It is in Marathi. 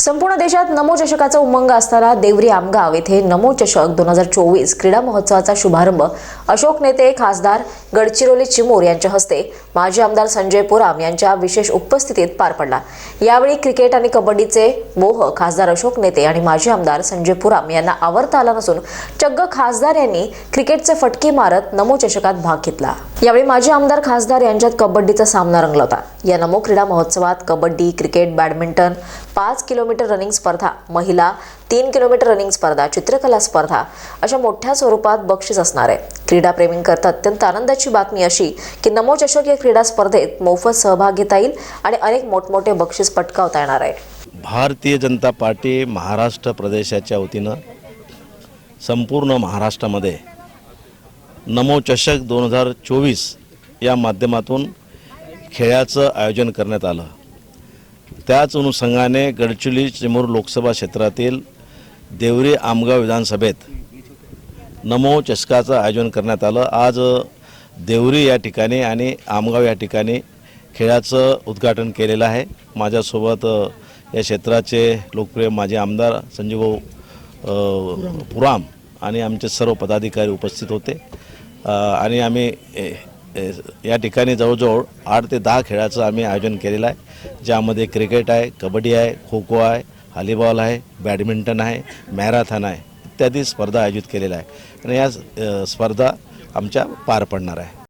संपूर्ण देशात नमो चषकाचा उमंग असणारा देवरी आमगाव येथे नमो चषक दोन हजार चोवीस क्रीडा महोत्सवाचा शुभारंभ. अशोक नेते खासदार गडचिरोली चिमूर यांच्या हस्ते माजी आमदार संजय पुराम यांच्या विशेष उपस्थितीत पार पडला. यावेळी क्रिकेट आणि कबड्डीचे मोह खासदार अशोक नेते आणि माजी आमदार संजय पुराम यांना आवरता आला नसून चग्ग खासदार यांनी क्रिकेटचे फटके मारत नमो चषकात भाग घेतला. यावेळी माजी आमदार खासदार यांच्यात कबड्डीचा सामना रंगला होता या नमो क्रीडा महोत्सवात कबड्डी क्रिकेट बॅडमिंटन पाच किलोमीटर रनिंग स्पर्धा महिला तीन किलोमीटर रनिंग स्पर्धा चित्रकला स्पर्धा अशा मोठ्या स्वरूपात बक्षीस असणार आहे. क्रीडाप्रेमींकरता अत्यंत आनंदाची बातमी अशी की नमो चषक या क्रीडा स्पर्धेत मोफत सहभाग घेता येईल आणि अनेक मोठमोठे बक्षीस पटकावता येणार आहे. भारतीय जनता पार्टी महाराष्ट्र प्रदेशाच्या वतीनं संपूर्ण महाराष्ट्रामध्ये नमो चषक दोन हजार चोवीस या माध्यमातून खेळाचं आयोजन करण्यात आलं. त्याच अनुषंगाने गडचिरोली चिमूर लोकसभा क्षेत्रातील देवरी आमगाव विधानसभेत नमो चषकाचं आयोजन करण्यात आलं. आज देवरी या ठिकाणी आणि आमगाव या ठिकाणी खेळाचं उद्घाटन केलेलं आहे. माझ्यासोबत या क्षेत्राचे लोकप्रिय माजी आमदार संजीवभाऊ पुराम आणि आमचे सर्व पदाधिकारी उपस्थित होते. आणि आम्ही या ठिकाणी जवळजवळ आठ ते दहा खेळाचं आम्ही आयोजन केलेलं आहे. ज्यामध्ये क्रिकेट आहे कबड्डी आहे खो खो आहे हॉलीबॉल आहे बॅडमिंटन आहे मॅराथॉन आहे इत्यादी स्पर्धा आयोजित केलेल्या आहे आणि या स्पर्धा आमच्या पार पडणार आहे.